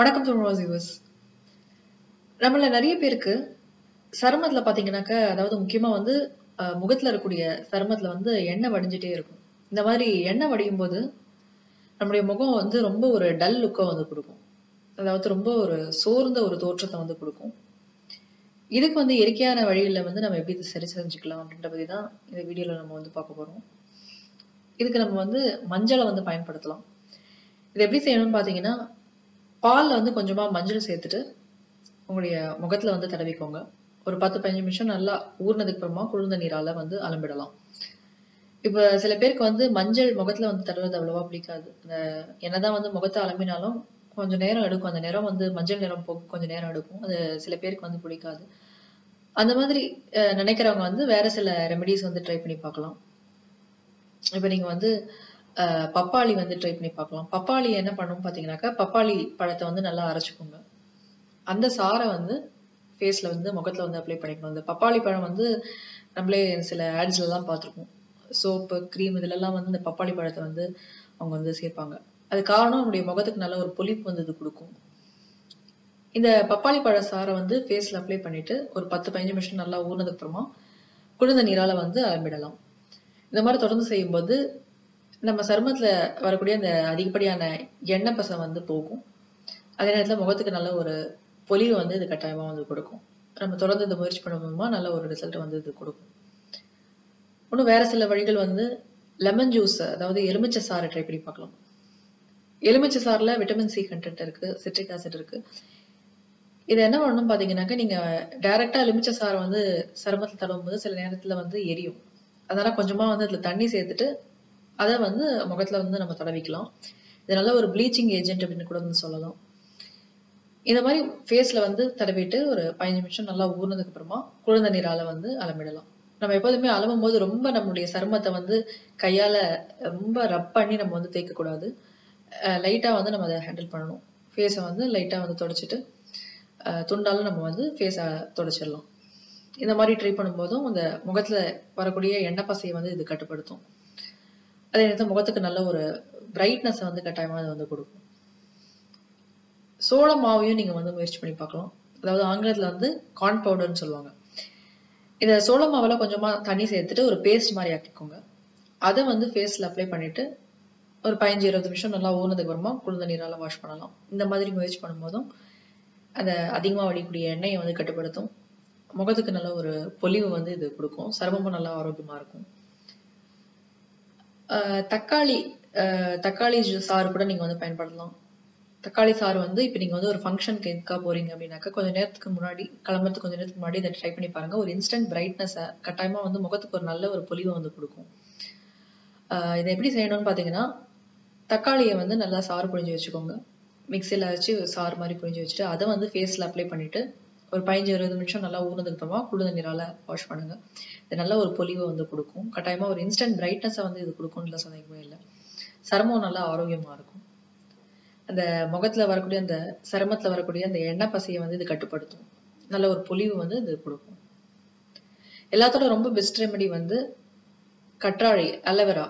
வணக்கம் தமிழ் யூஸ் நம்மள நிறைய பேருக்கு சருமத்துல பாத்தீங்கன்னாக்க அதாவது முக்கியமா வந்து முகத்துல இருக்கக்கூடிய சருமத்துல வந்து எண்ணெய் வடிஞ்சிட்டே இருக்கும். இந்த மாதிரி எண்ணெய் வடியும் போது நம்முடைய முகம் வந்து ரொம்ப ஒரு டல் லுக்கை வந்து கொடுக்கும். அதாவது ரொம்ப ஒரு சோர்ந்த ஒரு தோற்றத்தை வந்து கொடுக்கும். இதுக்கு வந்து இயற்கையான வழியில வந்து நம்ம எப்படி சரி செஞ்சுக்கலாம் அப்படின்ற பத்தி தான் இந்த வீடியோல நம்ம வந்து பார்க்க போறோம். இதுக்கு நம்ம வந்து மஞ்சளை வந்து பயன்படுத்தலாம். இது எப்படி செய்யணும்னு பாத்தீங்கன்னா பால்ல வந்து கொஞ்சமா மஞ்சள் சேர்த்துட்டு உங்களுடைய முகத்துல வந்து தடவிக்கோங்க. ஒரு பத்து பதினஞ்சு நிமிஷம் நல்லா ஊறினதுக்கு அப்புறமா குளிர்ந்த நீரால வந்து அலம்பிடலாம். இப்ப சில பேருக்கு வந்து மஞ்சள் முகத்துல வந்து தடவுறது அவ்வளவா பிடிக்காது. இந்த என்னதான் வந்து முகத்தை அலம்பினாலும் கொஞ்சம் நேரம் எடுக்கும். அந்த நேரம் வந்து மஞ்சள் நிறம் போக கொஞ்சம் நேரம் எடுக்கும். அது சில பேருக்கு வந்து பிடிக்காது. அந்த மாதிரி அஹ், நினைக்கிறவங்க வந்து வேற சில ரெமெடிஸ் வந்து ட்ரை பண்ணி பார்க்கலாம். இப்ப நீங்க வந்து பப்பாளி வந்து ட்ரை பண்ணி பார்க்கலாம். பப்பாளி என்ன பண்ணும் பார்த்தீங்கன்னாக்கா பப்பாளி பழத்தை வந்து நல்லா அரைச்சுக்கோங்க. அந்த சாறை வந்து ஃபேஸ்ல வந்து முகத்துல வந்து அப்ளை பண்ணிக்கணும் இந்த பப்பாளி பழம் வந்து நம்மளே சில ஆட்ஸ்ல பார்த்துருக்கோம் சோப்பு க்ரீம் இதுல எல்லாம் வந்து இந்த பப்பாளி பழத்தை வந்து அவங்க வந்து சேர்ப்பாங்க. அது காரணம் நம்முடைய முகத்துக்கு நல்ல ஒரு பொலிப்பு வந்து இது கொடுக்கும். இந்த பப்பாளி பழ சாறை வந்து ஃபேஸ்ல அப்ளை பண்ணிட்டு ஒரு பத்து பதினஞ்சு நிமிஷம் நல்லா ஊறினதுக்கு அப்புறமா குளிர்ந்த நீரால வந்து அலம்பிடலாம். இந்த மாதிரி தொடர்ந்து செய்யும்போது நம்ம சருமத்தில் வரக்கூடிய அந்த அதிகப்படியான எண்ணெய் பசம் வந்து போகும். அதே நேரத்தில் முகத்துக்கு நல்ல ஒரு பொலிவு வந்து இது கட்டாயமாக வந்து கொடுக்கும். நம்ம தொடர்ந்து இந்த முயற்சி பண்ணும்போதுமா நல்ல ஒரு ரிசல்ட் வந்து இது கொடுக்கும். இன்னும் வேறு சில வழிகள் வந்து லெமன் ஜூஸ் அதாவது எலுமிச்சை சாறை ட்ரை பண்ணி பார்க்கலாம். எலுமிச்சை சாறில் விட்டமின் சி கண்டென்ட் இருக்குது சிட்ரிக் ஆசிட் இருக்குது இது என்ன பண்ணணும் பார்த்தீங்கன்னாக்கா நீங்கள் டைரெக்டாக எலுமிச்சை சாறை வந்து சருமத்தில் தடவும் போது சில நேரத்தில் வந்து எரியும். அதனால் கொஞ்சமாக வந்து அதில் தண்ணி சேர்த்துட்டு அதை வந்து முகத்தில் வந்து நம்ம தடவிக்கலாம். இதனால் ஒரு ப்ளீச்சிங் ஏஜென்ட் அப்படின்னு கூட வந்து சொல்லலாம். இந்த மாதிரி ஃபேஸில் வந்து தடவிட்டு ஒரு பதினஞ்சு நிமிஷம் நல்லா ஊறினதுக்கு அப்புறமா குளிர்ந்த வந்து அலமிடலாம் நம்ம எப்போதுமே அலம்பும் போது ரொம்ப நம்மளுடைய சருமத்தை வந்து கையால் ரொம்ப ரப் பண்ணி நம்ம வந்து தேய்க்கக்கூடாது. லைட்டாக வந்து நம்ம அதை ஹேண்டில் பண்ணணும். ஃபேஸை வந்து லைட்டாக வந்து தொடச்சிட்டு துண்டாலும் நம்ம வந்து ஃபேஸை தொடச்சிடலாம். இந்த மாதிரி ட்ரை பண்ணும்போதும் அந்த முகத்தில் வரக்கூடிய எண்ணெய் பசையை வந்து இது கட்டுப்படுத்தும். அதே நேரத்தில் முகத்துக்கு நல்ல ஒரு பிரைட்னஸை வந்து கட்டாயமாக அது வந்து கொடுக்கும். சோள மாவையும் நீங்கள் வந்து முயற்சி பண்ணி பார்க்கலாம். அதாவது ஆங்கிலத்தில் வந்து கார்ன் பவுடர்னு சொல்லுவாங்க. இந்த சோள மாவில் கொஞ்சமாக தண்ணி சேர்த்துட்டு ஒரு பேஸ்ட் மாதிரி ஆக்கிக்கோங்க. அதை வந்து ஃபேஸில் அப்ளை பண்ணிவிட்டு ஒரு பதினஞ்சு இருபது நிமிஷம் நல்லா ஊறினதுக்கு அப்புறமா குளிர்ந்த நீரால் வாஷ் பண்ணலாம். இந்த மாதிரி முயற்சி பண்ணும்போதும் அதை அதிகமாக வடிக்கூடிய எண்ணெயை வந்து கட்டுப்படுத்தும். முகத்துக்கு நல்ல ஒரு பொலிவு வந்து இது கொடுக்கும். சருமமும் நல்லா ஆரோக்கியமாக இருக்கும். தக்காளி தக்காளி சாறு கூட நீங்கள் வந்து பயன்படுத்தலாம் தக்காளி சாறு வந்து இப்போ நீங்கள் வந்து ஒரு ஃபங்க்ஷனுக்கு எதுக்காக போகிறீங்க அப்படின்னாக்கா கொஞ்ச நேரத்துக்கு முன்னாடி கிளம்புறதுக்கு கொஞ்சம் நேரத்துக்கு முன்னாடி இதை ட்ரை பண்ணி பாருங்கள் ஒரு இன்ஸ்டன்ட் பிரைட்னஸை கட்டாயமாக வந்து முகத்துக்கு ஒரு நல்ல ஒரு பொலிவை வந்து கொடுக்கும். இதை எப்படி செய்யணும்னு பார்த்தீங்கன்னா தக்காளியை வந்து நல்லா சாறு புழிஞ்சு வச்சுக்கோங்க. மிக்சியில் வச்சு சாறு மாதிரி புழிஞ்சு வச்சுட்டு அதை வந்து ஃபேஸில் அப்ளை பண்ணிவிட்டு ஒரு பதினஞ்சு இருபது நிமிஷம் நல்லா ஊறினதுக்கு குளிர் குளிர்ந்த நீரால வாஷ் பண்ணுங்க. இது நல்ல ஒரு பொலிவை வந்து கொடுக்கும். கட்டாயமா ஒரு இன்ஸ்டன்ட் பிரைட்னஸை வந்து இது கொடுக்கும்ல சந்தேகமே இல்லை. சருமம் நல்லா ஆரோக்கியமா இருக்கும். அந்த முகத்துல வரக்கூடிய அந்த சருமத்தில் வரக்கூடிய அந்த எண்ணெய் பசையை வந்து இது கட்டுப்படுத்தும். நல்ல ஒரு பொலிவு வந்து இது கொடுக்கும். எல்லாத்தோட ரொம்ப பெஸ்ட் ரெமெடி வந்து கற்றாழை அலோவேரா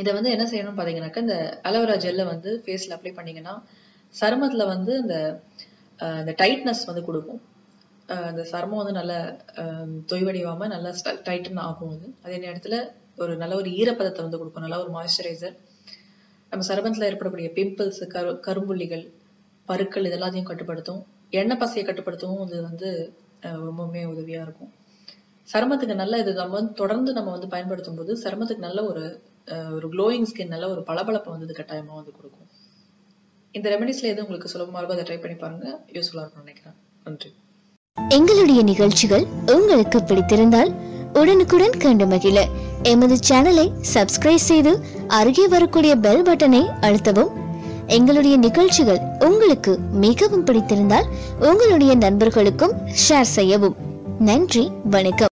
இதை வந்து என்ன செய்யணும்னு பாத்தீங்கன்னாக்கா இந்த அலோவேரா ஜெல்லை வந்து ஃபேஸ்ல அப்ளை பண்ணீங்கன்னா சருமத்துல வந்து இந்த அந்த டைட்னஸ் வந்து கொடுக்கும். அந்த சர்மம் வந்து நல்ல அஹ், நல்லா டைட்டன் ஆகும் அது. அதே நேரத்துல ஒரு நல்ல ஒரு ஈரப்பதத்தை வந்து கொடுக்கும். நல்ல ஒரு மாய்ஸ்சரைசர் நம்ம சருமத்துல ஏற்படக்கூடிய பிம்பிள்ஸ் கரு கரும்புள்ளிகள் பருக்கள் இதெல்லாத்தையும் கட்டுப்படுத்தும். எண்ணெய் பசையை கட்டுப்படுத்தவும் இது வந்து அஹ், ரொம்பவுமே உதவியா இருக்கும். சருமத்துக்கு நல்ல இது நம்ம வந்து தொடர்ந்து நம்ம வந்து பயன்படுத்தும் போது சருமத்துக்கு நல்ல ஒரு அஹ், ஒரு க்ளோயிங் ஸ்கின் நல்ல ஒரு பளபளப்பை வந்து கட்டாயமாக கட்டாயமா வந்து கொடுக்கும். இந்த ரெமெடிஸ்ல எது உங்களுக்கு சுலபமா இருக்கோ அதை ட்ரை பண்ணி பாருங்க. யூஸ்ஃபுல்லா இருக்கும்னு நினைக்கிறேன். நன்றி. எங்களுடைய நிகழ்ச்சிகள் உங்களுக்கு பிடித்திருந்தால் உடனுக்குடன் கண்டு மகிழ. எமது சேனலை சப்ஸ்கிரைப் செய்து அருகே வரக்கூடிய பெல் பட்டனை அழுத்தவும். எங்களுடைய நிகழ்ச்சிகள் உங்களுக்கு மிகவும் பிடித்திருந்தால் உங்களுடைய நண்பர்களுக்கும் ஷேர் செய்யவும். நன்றி வணக்கம்.